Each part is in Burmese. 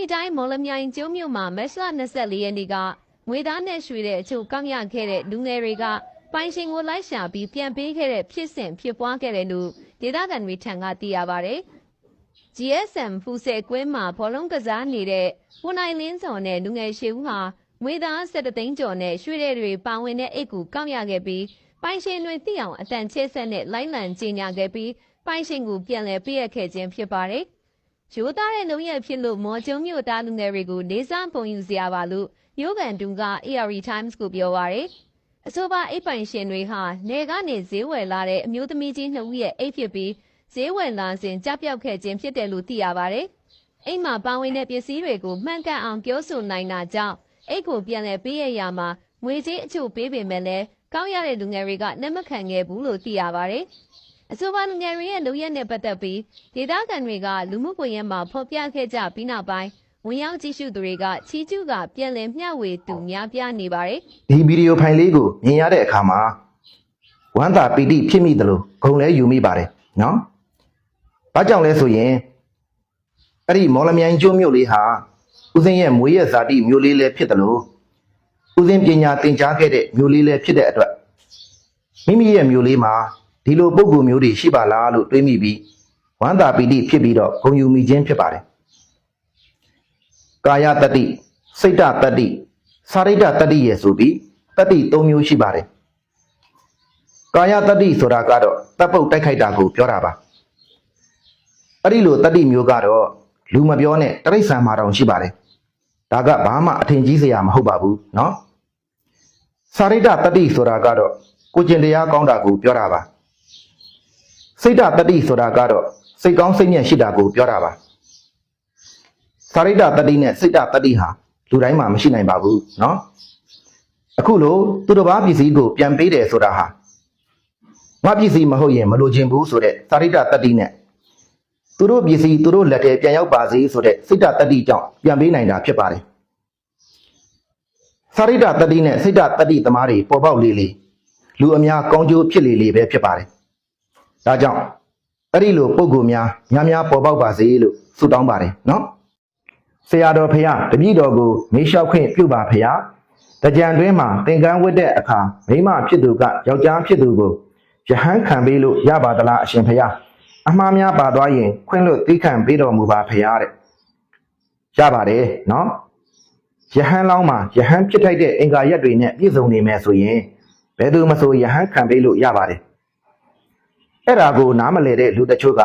ရီတိုင်းမော်လမြိုင်ကျုံးမြို့မှာမက်လ24ရက်နေ့ကငွေသားနဲ့ရွှေတဲ့အချို့ကောက်ရခဲ့တဲ့လူငယ်တွေကပိုင်ရှင်ကိုလိုက်ရှာပြီးပြန်ပေးခဲ့တဲ့ဖြစ်စဉ်ဖြစ်ပွားခဲ့တယ်လို့ဒေသခံတွေထံကသိရပါဗျ။ GSM ဖူဆယ်ကွင်းမှာဘောလုံးကစားနေတဲ့ကိုနိုင်လင်းစော်နဲ့လူငယ်ရှေဦးဟာငွေသား17သိန်းကျော်နဲ့ရွှေတဲ့တွေပါဝင်တဲ့အိတ်ကူကောက်ရခဲ့ပြီးပိုင်ရှင်တွေသိအောင်အတန်ချဲဆက်နဲ့လိုက်လံကြီးညာခဲ့ပြီးပိုင်ရှင်ကိုပြန်လည်ပေးရခဲ့ခြင်းဖြစ်ပါတယ်။ ရိုးသားတဲ့လုံရဖြစ်လို့မော်ကျုံမြို့သားလူငယ်တွေကိုလေးစားပုံယူစရာပါလို့မြို့ကန်တူက ARD Times ကိုပြောပါရယ်အဆိုပါအိပ်ပိုင်ရှင်တွေဟာနေကနေဈေးဝယ်လာတဲ့အမျိုးသမီးကြီးနှစ်ဦးရဲ့အိပ်ဖြစ်ပြီးဈေးဝယ်လာစဉ်ကြပြောက်ခဲ့ခြင်းဖြစ်တယ်လို့သိရပါရယ်အိမ်မှာပါဝင်တဲ့ပစ္စည်းတွေကိုမှန်ကန်အောင်ပြောဆိုနိုင်တာကြောင့်အိတ်ကိုပြန်လည်ပေးရရမှာငွေကြေးအချို့ပေးပေမဲ့လည်းကောင်းရတဲ့လူငယ်တွေကလက်မခံခဲ့ဘူးလို့သိရပါရယ် အဆိုပါလူငယ်တွေရဲ့လုပ်ရက်နဲ့ပတ်သက်ပြီးဒေသခံတွေကလူမှုကွန်ရက်မှာဖော်ပြခဲ့ကြပြီးနောက်ပိုင်းဝင်ရောက်ကြည့်ရှုသူတွေကချီကျူးကပြန်လည်မျှဝေသူများပြားနေပါတယ်ဒီဗီဒီယိုဖိုင်လေးကိုမြင်ရတဲ့အခါမှာဝမ်းသာပီတိဖြစ်မိတယ်လို့ဂုံလဲယူမိပါတယ်နော်။ဘာကြောင့်လဲဆိုရင်အဲ့ဒီမော်လမြိုင်ကျွန်းမြို့လေးဟာဦးစင်းရဲ့မွေးရဇာတိမြို့လေးလည်းဖြစ်တယ်လို့ဦးစင်းပညာသင်ကြားခဲ့တဲ့မြို့လေးလည်းဖြစ်တဲ့အတွက်မိမိရဲ့မြို့လေးမှာ ဒီလိုပုံကူမျိုးတွေရှိပါလားလို့တွေးမိပြီးဝမ်းသာပီတိဖြစ်ပြီးတော့ဂုံယူမိခြင်းဖြစ်ပါတယ်။ကာယတတ္တိစိတ်တတတ္တိစာရိတ္တတတ္တိရဲ့ဆိုပြီးတတ္တိ၃မျိုးရှိပါတယ်။ကာယတတ္တိဆိုတာကတော့တပ်ပုတ်တိုက်ခိုက်တာကိုပြောတာပါ။အဲ့ဒီလိုတတ္တိမျိုးကတော့လူမပြောနဲ့တရိစ္ဆာန်မှာတောင်ရှိပါတယ်။ဒါကဘာမှအထင်ကြီးစရာမဟုတ်ပါဘူးနော်။စာရိတ္တတတ္တိဆိုတာကတော့ကိုကျင်တရားကောင်းတာကိုပြောတာပါ။ စိတ်တတတ္တိဆိုတာကတော့စိတ်ကောင်းစိတ်ညက်ရှိတာကိုပြောတာပါ။စာရိတ္တတတ္တိနဲ့စိတ်တတတ္တိဟာလူတိုင်းမှာမရှိနိုင်ပါဘူးနော်။အခုလိုသူတစ်ပါးပစ္စည်းကိုပြန်ပေးတယ်ဆိုတာဟာငါပစ္စည်းမဟုတ်ရင်မလိုချင်ဘူးဆိုတဲ့စာရိတ္တတတ္တိနဲ့သူတို့ပစ္စည်းသူတို့လက်ထဲပြန်ရောက်ပါစေဆိုတဲ့စိတ်တတတ္တိကြောင့်ပြန်ပေးနိုင်တာဖြစ်ပါတယ်။စာရိတ္တတတ္တိနဲ့စိတ်တတတ္တိသမားတွေပေါ်ပေါက်လေလေလူအများကောင်းကျိုးဖြစ်လေလေပဲဖြစ်ပါတယ်။ ဒါကြောင့်အဲ့ဒီလိုပုံကူများများများပေါ်ပေါက်ပါစေလို့ဆုတောင်းပါတယ်နော်။ဆရာတော်ဖရာတပည့်တော်ကိုမေးလျှောက်ခွင့်ပြုပါဖရာ။တကြံတွင်းမှာသင်္ကန်းဝတ်တဲ့အခါမိမဖြစ်သူကယောက်ျားဖြစ်သူကိုယဟန်ခံပေးလို့ရပါသလားအရှင်ဖရာ။အမှားများပါသွားရင် ခွင့်လွတ်သိခံပေးတော်မူပါဖရာတဲ့။ရပါတယ်နော်။ယဟန်လောင်းမှာယဟန်ဖြစ်ထိုက်တဲ့အင်္ဂါရက်တွေနဲ့ပြည့်စုံနေမယ်ဆိုရင်ဘယ်သူမဆိုယဟန်ခံပေးလို့ရပါတယ်။ အဲ့ဒါကိုနားမလည်တဲ့လူတချို့က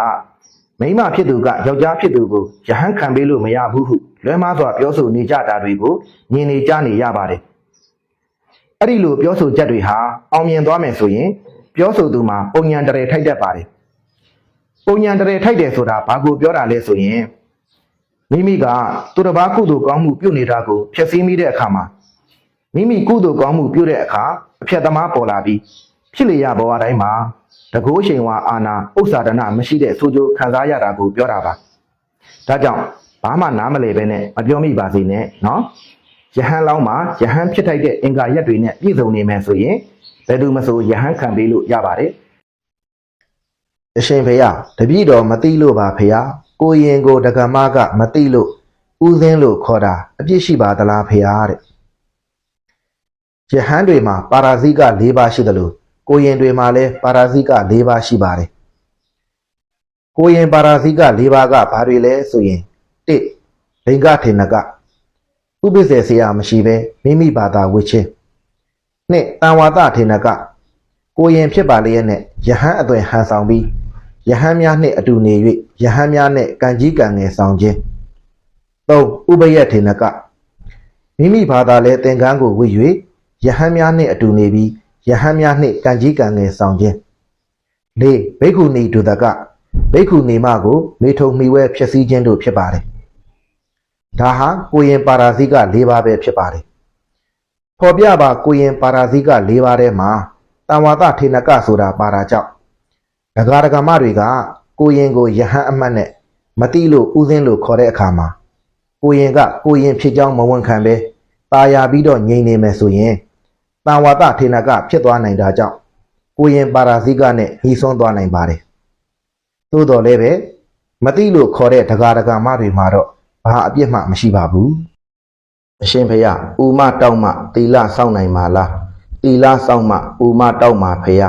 မိန်းမဖြစ်သူကယောက်ျားဖြစ်သူကိုယဟန်ခံပေးလို့မရဘူးဟုလွဲမှားစွာပြောဆိုနေကြတာတွေကိုမြင်နေကြနေရပါတယ်။အဲ့ဒီလိုပြောဆိုချက်တွေဟာအောင်မြင်သွားမယ်ဆိုရင် ပြောဆိုသူမှာပုံညာတရေထိုက်တတ်ပါတယ်။ပုံညာတရေထိုက်တယ်ဆိုတာဘာကိုပြောတာလဲဆိုရင်မိမိကသူတစ်ပါးကုသိုလ်ကောင်းမှုပြုနေတာကိုဖျက်ဆီးမိတဲ့အခါမှာမိမိကုသိုလ်ကောင်းမှုပြုတဲ့အခါအဖြတ်သမားပေါ်လာပြီးဖြစ်လေရဘဝတိုင်းမှာ တကိုးချိန်ဝါအာနာဥစ္စာဒနာမရှိတဲ့ဆိုကြခံစားရတာကိုပြောတာပါဒါကြောင့်ဘာမှနားမလည်ပဲနဲ့မပြောမိပါစေနဲ့နော်ယဟန်လောင်းမှာယဟန်ဖြစ်ထိုက်တဲ့အင်္ဂါရက်တွေနဲ့ပြည့်စုံနေမယ်ဆိုရင်ဘယ်သူမဆိုယဟန်ခံပေးလို့ရပါတယ်အရှင်ဖေယတပည့်တော်မသိလို့ပါဖေယကိုရင်ကိုဒကမကမသိလို့ဥစင်းလို့ခေါ်တာအပြစ်ရှိပါသလားဖေယတဲ့ယဟန်တွေမှာပါရာဇိက၄ပါးရှိတယ်လို့ ကိုရင်တွေမှာလည်းပါရာဇိက၄ပါးရှိပါတယ်ကိုရင်ပါရာဇိက၄ပါးကဘာတွေလဲဆိုရင်၁လိင်္ဂထေနကဥပ္ပစ္စေဆရာမရှိပဲမိမိဘာသာဝစ်ချင်းနှစ်တန်ဝါဒထေနကကိုရင်ဖြစ်ပါလျက်နဲ့ယဟန်အသွင်ဟန်ဆောင်ပြီးယဟန်များနှင့်အတူနေ၍ယဟန်များနှင့်ကံကြီးကံငယ်ဆောင်ခြင်း၃ဥပယထေနကမိမိဘာသာလဲသင်္ကန်းကိုဝစ်၍ယဟန်များနှင့်အတူနေပြီး ယဟန်များနှင့်ကံကြီးကံငယ်ဆောင်ခြင်း၄ဘိက္ခုနီဒုဒကဘိက္ခုနီမကိုမေထုံမိဝဲဖြစ်စည်းခြင်းတို့ဖြစ်ပါတယ်ဒါဟာကိုရင်ပါရာဇိက၄ပါးပဲဖြစ်ပါတယ်ဖော်ပြပါကိုရင်ပါရာဇိက၄ပါးထဲမှာတံဝါဒထေနကဆိုတာပါတာကြောင့်ဒဂါဒဂမတွေကကိုရင်ကိုယဟန်အမတ်နဲ့မတိလို့ဥစဉ်လို့ခေါ်တဲ့အခါမှာကိုရင်ကကိုရင်ဖြစ်ကြောင်းမဝန်ခံပဲตาယာပြီးတော့ငြိမ်နေမယ်ဆိုရင် တံဝါဒထေနကဖြစ်သွားနိုင်တာကြောင့်ကိုရင်ပါရာဇိကနဲ့ညီဆွန်းသွားနိုင်ပါတယ်သို့တော်လည်းပဲမတိလို့ခေါ်တဲ့ဒဂါဒဂမတွေမှာတော့ဘာအပြစ်မှမရှိပါဘူးအရှင်ဖေယဥမတောက်မှတီလစောင့်နိုင်ပါလားတီလစောင့်မှဥမတောက်မှဖေယ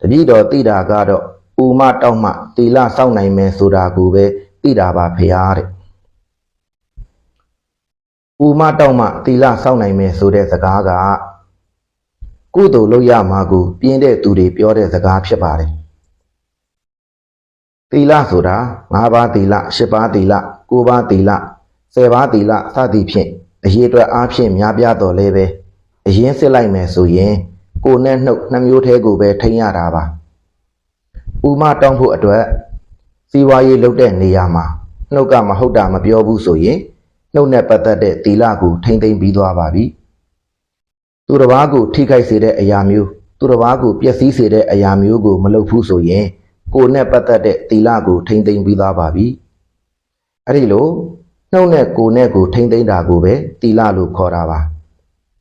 တတိတော်တိတာကတော့ဥမတောက်မှတီလစောင့်နိုင်မယ်ဆိုတာကိုပဲတိတာပါဖေယတဲ့ဥမတောက်မှတီလစောင့်နိုင်မယ်ဆိုတဲ့စကားက ကုသိုလ်လုပ်ရမှာကိုပြင်းတဲ့သူတွေပြောတဲ့စကားဖြစ်ပါတယ်သီလဆိုတာ၅ပါးသီလ၈ပါးသီလ၉ပါးသီလ၁၀ပါးသီလစသည်ဖြင့်အရေးအတွက်အားဖြင့်များပြားတော်လဲပဲအရင်စစ်လိုက်မယ်ဆိုရင် ကိုယ်နဲ့နှုတ်နှမျိုးသေးကိုပဲထိန်းရတာပါဥမတောင်းဖို့အတွက်စီဝါရေးလုပ်တဲ့နေရာမှာနှုတ်ကမဟုတ်တာမပြောဘူးဆိုရင်နှုတ်နဲ့ပတ်သက်တဲ့သီလကိုထိမ့်သိမ့်ပြီးသွားပါပြီ သူတစ်ပါးကိုထိခိုက်စေတဲ့အရာမျိုးသူတစ်ပါးကိုပျက်စီးစေတဲ့အရာမျိုးကိုမလုပ်ဘူးဆိုရင်ကိုယ်နဲ့ပတ်သက်တဲ့သီလကိုထိမ့်သိမ့်ပြီးသားပါပြီ။အဲ့ဒီလိုနှုတ်နဲ့ကိုယ်နဲ့ကိုထိမ့်သိမ့်တာကိုပဲသီလလို့ခေါ်တာပါ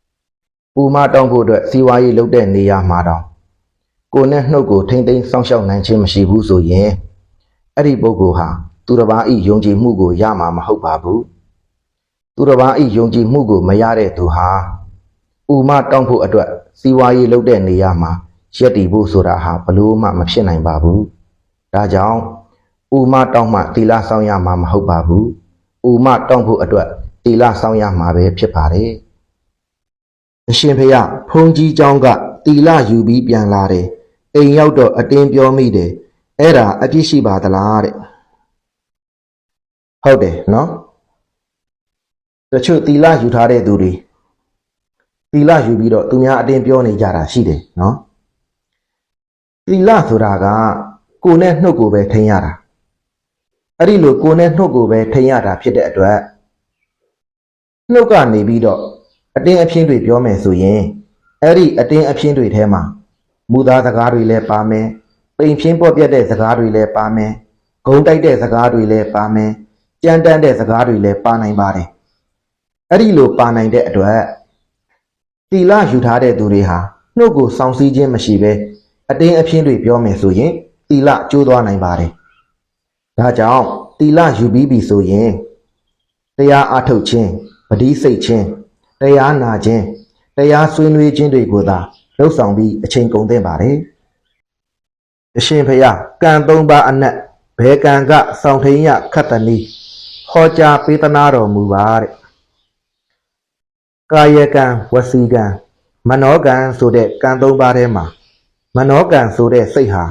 ။ပူမတောင်းဖို့အတွက်စီဝါရေးလုပ်တဲ့နေရာမှာတောင်ကိုယ်နဲ့နှုတ်ကိုထိမ့်သိမ့်စောင့်ရှောက်နိုင်ခြင်းမရှိဘူးဆိုရင်အဲ့ဒီပုဂ္ဂိုလ်ဟာသူတစ်ပါးဤယုံကြည်မှုကိုရမှာမဟုတ်ပါဘူး။သူတစ်ပါးဤယုံကြည်မှုကိုမရတဲ့သူဟာ ပူမတောင်းဖို့အတွက်စီဝါရေးလုပ်တဲ့နေရာမှာရက်တည်ဖို့ဆိုတာဟာဘလို့မှမဖြစ်နိုင်ပါဘူး။ဒါကြောင့်ဥမတောင်းမှတီလာဆောင်ရမှာမဟုတ်ပါဘူး။ဥမတောင်းဖို့အတွက်တီလာဆောင်ရမှာပဲဖြစ်ပါတယ်။အရှင်ဖေယဖုန်ကြီးเจ้าကတီလာယူပြီးပြန်လာတယ်။အိမ်ရောက်တော့အတင်းပြောမိတယ်။အဲ့ဒါအပြစ်ရှိပါသလားတဲ့။ဟုတ်တယ်နော်။တချို့တီလာယူထားတဲ့သူတွေ တီလာယူပြီးတော့သူများအတင်းပြောနေကြတာရှိတယ်နော်။သီလဆိုတာကကိုယ်နဲ့နှုတ်ကိုပဲထိန်းရတာအဲ့ဒီလိုကိုယ်နဲ့နှုတ်ကိုပဲထိန်းရတာဖြစ်တဲ့အတွက်နှုတ်ကနေပြီးတော့အတင်းအဖျင်းတွေပြောမယ်ဆိုရင်အဲ့ဒီအတင်းအဖျင်းတွေထဲမှာမူသားစကားတွေလည်းပါမယ်ပိန်ဖြင်းပေါ့ပြတ်တဲ့စကားတွေလည်းပါမယ်ဂုံတိုက်တဲ့စကားတွေလည်းပါမယ်ကြမ်းတမ်းတဲ့စကားတွေလည်းပါနိုင်ပါတယ်အဲ့ဒီလိုပါနိုင်တဲ့အတွက် တီလာယူထားတဲ့သူတွေဟာနှုတ်ကိုစောင့်စည်းခြင်းမရှိဘဲအတင်းအဖျင်းတွေပြောမယ်ဆိုရင်တီလကျိုးသွားနိုင်ပါတယ်။ဒါကြောင့်တီလယူပြီးပြီဆိုရင်တရားအထုတ်ခြင်းပဋိစိတ်ခြင်းတရားနာခြင်းတရားဆွေးနွေးခြင်းတွေကိုသာလှုပ်ဆောင်ပြီးအချိန်ကုန်သင့်ပါတယ်။အရှင်ဖျားကံသုံးပါးအနက်ဘယ်ကံကစောင့်ထိန်ရခတ်တနည်းဟောကြားပေးသနာတော်မူပါတဲ့။ ကာယကံဝစီကံမနောကံဆိုတဲ့ကံသုံးပါးထဲမှာမနောကံဆိုတဲ့စိတ်ဟာ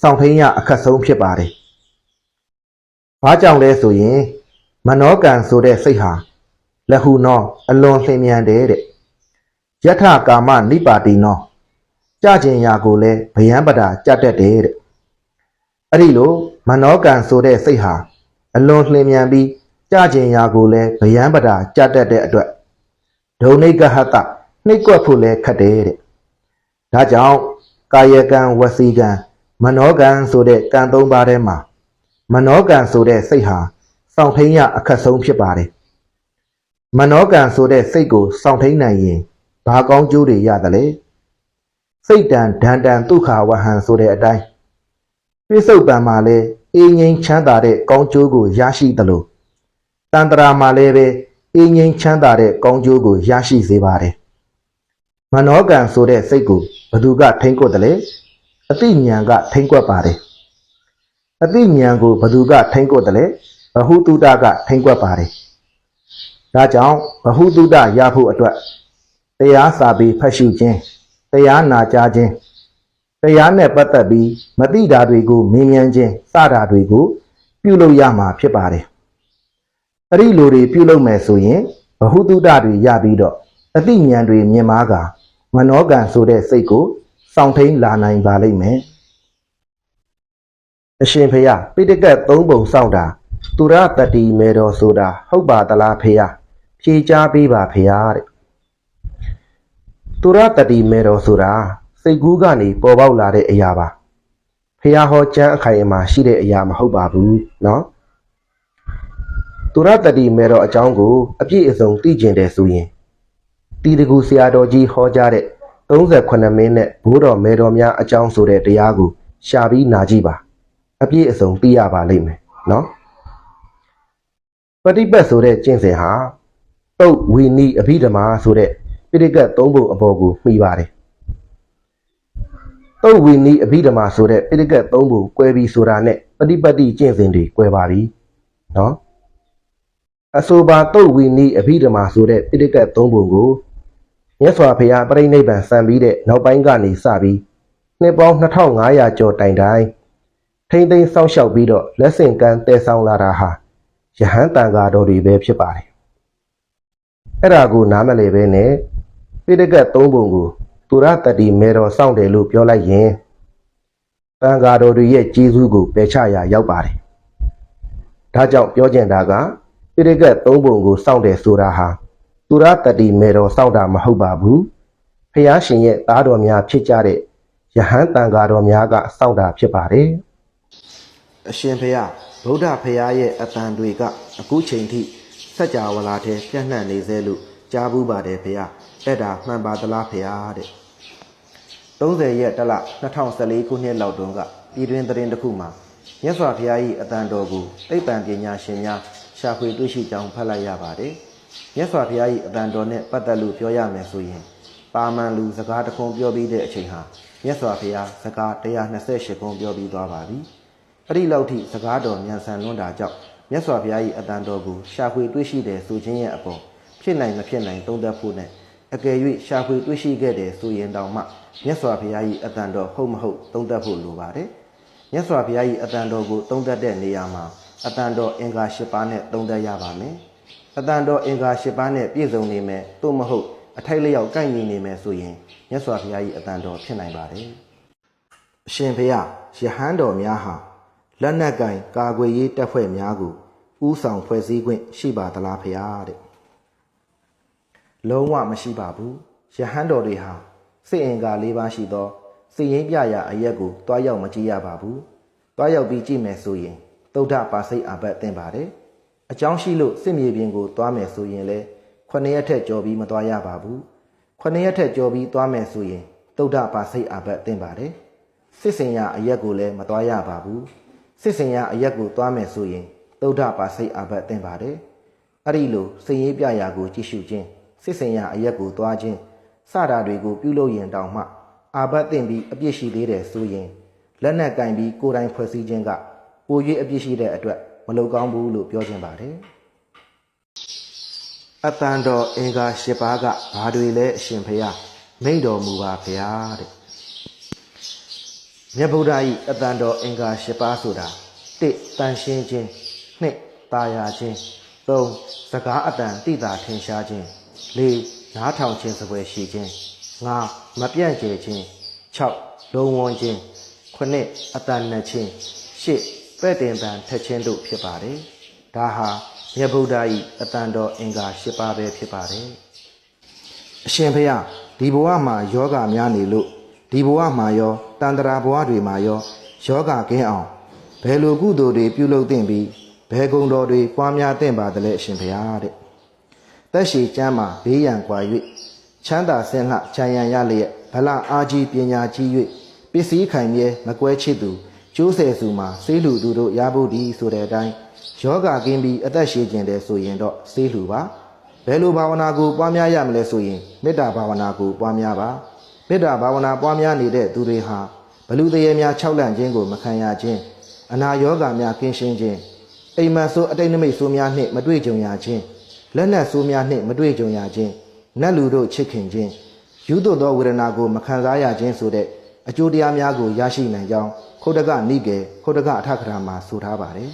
စောင့်ထိန်ရအခက်ဆုံးဖြစ်ပါတယ်။ဘာကြောင့်လဲဆိုရင် မနောကံဆိုတဲ့စိတ်ဟာလဟုနောအလွန်လျင်မြန်တယ်တဲ့။ယထကာမနိပါတိနောကြကျင်ရာကိုလည်းဗယံပတာကြတတ်တယ်တဲ့။အဲ့ဒီလိုမနောကံဆိုတဲ့စိတ်ဟာအလွန်လျင်မြန်ပြီးကြကျင်ရာကိုလည်းဗယံပတာကြတတ်တဲ့အတွက် ဒုံနိကဟတနှိပ်ကွက်ဖို့လည်းခက်တယ်တဲ့။ဒါကြောင့်ကာယကံဝစီကံမနောကံဆိုတဲ့ကံသုံးပါးထဲမှာမနောကံဆိုတဲ့စိတ်ဟာစောင့်ထိန်ရအခက်ဆုံးဖြစ်ပါတယ်မနောကံဆိုတဲ့စိတ်ကိုစောင့်ထိန်နိုင်ရင်ဘာကောင်းကျိုးတွေရတယ်လဲစိတ်တန်ဒန္တန်ဒုက္ခဝဟံဆိုတဲ့အတိုင်းပြစ္ဆုတ်ပံမှာလည်းအေးငိမ့်ချမ်းသာတဲ့ကောင်းကျိုးကိုရရှိသလိုတန်တရာမှာလည်းပဲ အေးငိမ့်ချမ်းသာတဲ့ကောင်းကျိုးကိုရရှိစေပါတယ်မနောကံဆိုတဲ့စိတ်ကိုဘသူကထိမ့်ကွက်တယ်လဲအသိဉာဏ်ကထိမ့်ကွက်ပါတယ်အသိဉာဏ်ကိုဘသူကထိမ့်ကွက်တယ်လဲဘဟုတုတကထိမ့်ကွက်ပါတယ်ဒါကြောင့်ဘဟုတုတရဖို့အတွက်တရားစာပေဖတ်ရှုခြင်းတရားနာကြားခြင်းတရားနဲ့ပတ်သက်ပြီးမသိတာတွေကိုမင်းမြန်းခြင်းစတာတွေကိုပြုလုပ်ရမှာဖြစ်ပါတယ် အဲ့ဒီလိုတွေပြုလုပ်မယ်ဆိုရင်ဘဟုတုတတွေရပြီးတော့အသိဉာဏ်တွေမြင်မာကမနောကံဆိုတဲ့စိတ်ကိုစောင့်ထိန်လာနိုင်ပါလိမ့်မယ်အရှင်ဖေယပိဋကတ်သုံးပုံစောင့်တာသူရတတိမေတော်ဆိုတာဟုတ်ပါသလားဖေယဖြေချပေးပါဖေယတဲ့သူရတတိမေတော်ဆိုတာစိတ်ကူးကနေပေါ်ပေါက်လာတဲ့အရာပါဖေယဟောကျမ်းအခိုင်အမာရှိတဲ့အရာမဟုတ်ပါဘူးเนาะ သူရတတိမေတော်အကြောင်းကိုအပြည့်အစုံသိကျင်တယ်ဆိုရင်တီတကူဆရာတော်ကြီးဟောကြားတဲ့38မိနစ်ဘိုးတော်မေတော်များအကြောင်းဆိုတဲ့တရားကိုရှာပြီးနာကြည့်ပါအပြည့်အစုံသိရပါလိမ့်မယ်နော်ပฏิပတ်ဆိုတဲ့ကျင့်စဉ်ဟာတုတ်ဝီနီအဘိဓမ္မာဆိုတဲ့ပိဋကတ်သုံးပုံအပေါ်ကိုမှီပါတယ်တုတ်ဝီနီအဘိဓမ္မာဆိုတဲ့ပိဋကတ်သုံးပုံကွဲပြီးဆိုတာနဲ့ပฏิပတ်တိကျင့်စဉ်တွေကွဲပါပြီနော် အဆိုပါတုတ်ဝီနီအဘိဓမ္မာဆိုတဲ့ပိဋကတ်သုံးပုံကိုမြတ်စွာဘုရားပြိဋိဘံစံပြီးတဲ့နောက်ပိုင်းကနေစပြီးနှစ်ပေါင်း2500ကျော်တိုင်တိုင်ထိမ့်သိမ်းစောင့်ရှောက်ပြီးတော့လက်ဆင့်ကမ်းတည်ဆောင်လာတာဟာယဟန်တန်ဃာတော်တွေပဲဖြစ်ပါတယ်အဲ့ဒါကိုနားမလည်ပဲနဲ့ပိဋကတ်သုံးပုံကိုသူရတတိမေတော်စောင့်တယ်လို့ပြောလိုက်ရင်တန်ဃာတော်တွေရဲ့ကျေးဇူးကိုပယ်ချရာရောက်ပါတယ်ဒါကြောင့်ပြောကျင်တာက ပိဋကတ်သုံးပုံကိုစောင့်တယ်ဆိုတာဟာသူရတတိမေတော်စောင့်တာမဟုတ်ပါဘူးဖះရှင်ရဲ့သားတော်များဖြစ်ကြတဲ့ယဟန်တန်ဃာတော်များကစောင့်တာဖြစ်ပါတယ်အရှင်ဖေယဗုဒ္ဓဖေယရဲ့အတန်တွေက အခုချိန်ထိစัจ java လာတဲ့ပြန့်နှံ့နေသေးလို့ကြားဘူးပါတယ်ဖေယအဲ့ဒါမှန်ပါသလားဖေယတဲ့30ရက်တလ2014ခုနှစ်လောက်တုန်းကပြည်တွင်းသတင်းတစ်ခုမှာမြတ်စွာဘုရား၏အတန်တော်ကိုသိပ္ပံပညာရှင်များ ရှာဖွေတွေ့ရှိကြောင်းဖတ်လိုက်ရပါတယ်မြတ်စွာဘုရား၏အတန်တော်နဲ့ပတ်သက်လို့ပြောရမယ်ဆိုရင်ပါမန်လူစကားတစ်ခုပြောပြီးတဲ့အချိန်ဟာမြတ်စွာဘုရားစကား128ခုပြောပြီးသွားပါပြီအဲ့ဒီလောက်ထိစကားတော်မြန်ဆန်လွန်းတာကြောင့်မြတ်စွာဘုရား၏အတန်တော်ကိုရှာဖွေတွေ့ရှိတယ်ဆိုခြင်းရဲ့အပေါ်ဖြစ်နိုင်မဖြစ်နိုင်သုံးသပ်ဖို့နဲ့အကယ်၍ရှာဖွေတွေ့ရှိခဲ့တယ်ဆိုရင်တောင်မှမြတ်စွာဘုရား၏အတန်တော်ဟုတ်မဟုတ်သုံးသပ်ဖို့လိုပါတယ်မြတ်စွာဘုရား၏အတန်တော်ကိုသုံးသပ်တဲ့နေရာမှာ အတန်တော်အင်္ဂါ၈ပါးနဲ့သုံးသပ်ရပါမယ်အတန်တော်အင်္ဂါ၈ပါးနဲ့ပြည့်စုံနေမယ်သို့မဟုတ်အထိုက်လျောက်ကိုက်ညီနေမယ်ဆိုရင်မြတ်စွာဘုရား၏အတန်တော်ဖြစ်နိုင်ပါတယ်အရှင်ဖေယယဟန်တော်များဟာလက်နက်ကင်ကာကွယ်ရေးတပ်ဖွဲ့များကိုဥဆောင်ဖွဲ့စည်းခွင့်ရှိပါသလားဖေယတဲ့လုံးဝမရှိပါဘူးယဟန်တော်တွေဟာစိတ်အင်္ဂါ၄ပါးရှိသောစိတ်ရင်းပြရာအရက်ကိုတွားရောက်မကြည့်ရပါဘူးတွားရောက်ပြီးကြည့်မယ်ဆိုရင် သုဒ္ဓပါစိတ်အာဘတ်တင်ပါတယ်အကြောင်းရှိလို့စစ်မြေပြင်ကိုတွားမယ်ဆိုရင်လည်းခုနှစ်ရက်ထက်ကြော်ပြီးမတွားရပါဘူးခုနှစ်ရက်ထက်ကြော်ပြီးတွားမယ်ဆိုရင်သုဒ္ဓပါစိတ်အာဘတ်တင်ပါတယ်စစ်စင်ရအရက်ကိုလည်းမသွားရပါဘူးစစ်စင်ရအရက်ကိုသွားမယ်ဆိုရင်သုဒ္ဓပါစိတ်အာဘတ်တင်ပါတယ်အဲ့ဒီလိုစင်ရေးပြရာကိုကြည့်ရှုခြင်းစစ်စင်ရအရက်ကိုသွားခြင်းစတာတွေကိုပြုလုပ်ရင်တောင်မှအာဘတ်တင်ပြီးအပြစ်ရှိသေးတယ်ဆိုရင်လက်နက်ကင်ပြီးကိုယ်တိုင်ဖွဲ့စည်းခြင်းက ပို၍အပြစ်ရှိတဲ့အတွက်မလုံကောင်းဘူးလို့ပြောခြင်းပါတယ်အတန်တော်အင်္ဂါ၈ပါးကဘာတွေလဲအရှင်ဖျားမိန့်တော်မူပါဗျာတဲ့မြတ်ဗုဒ္ဓ၏အတန်တော်အင်္ဂါ၈ပါးဆိုတာ၁တန်ရှင်းခြင်း၂ตาယာခြင်း၃စကားအတန်တိတာထင်ရှားခြင်း၄နားထောင်ခြင်းစပွဲရှိခြင်း၅မပြန့်ကျဲခြင်း၆လုံဝန်းခြင်း9အတန်နဲ့ခြင်း၈ ပဲ့တင်ပံထက်ချင်းတို့ဖြစ်ပါတယ်။ဒါဟာမြတ်ဗုဒ္ဓ၏အတန်တော်အင်္ဂါ၈ပါးပဲဖြစ်ပါတယ်။အရှင်ဖေယဒီဘဝမှာယောဂများနေလို့ဒီဘဝမှာရောတန်တရာဘဝတွေမှာရောယောဂကင်းအောင်ဘယ်လိုကုသိုလ်တွေပြုလုပ်သင့်ပြီးဘယ်ဂုဏ်တော်တွေပွားများသင့်ပါသလဲအရှင်ဖေယတဲ့။တက်ရှိကျမ်းမှာဘေးရန်ကွာ၍ချမ်းသာဆင်းလှချမ်းရန်ရလျက်ဗလအာကြီးပညာကြီး၍ပစ္စည်းခိုင်မြဲမကွဲချစ်သူ ကျိုးဆယ်စုမှာဆေးလူသူတို့ရဖို့ဒီဆိုတဲ့အတိုင်းယောဂကင်းပြီးအသက်ရှည်ခြင်းတယ်ဆိုရင်တော့ဆေးလူပါဘယ်လိုဘာဝနာကိုပွားများရမလဲဆိုရင်မေတ္တာဘာဝနာကိုပွားများပါမေတ္တာဘာဝနာပွားများနေတဲ့သူတွေဟာဘလူတရေများ၆လန့်ခြင်းကိုမခံရခြင်းအနာရောဂါများကင်းရှင်းခြင်းအိမ်မက်ဆိုးအတိတ်နမိတ်ဆိုးများနှင့်မတွေ့ကြုံရခြင်းလက်နက်ဆိုးများနှင့်မတွေ့ကြုံရခြင်းနတ်လူတို့ချစ်ခင်ခြင်းယူသွသောဝေဒနာကိုမခံစားရခြင်းဆိုတဲ့ အကျိုးတရားများကိုရရှိနိုင်ကြောင်းခုတ်တကနိကေခုတ်တကအထခရာမှာဆိုထားပါတယ်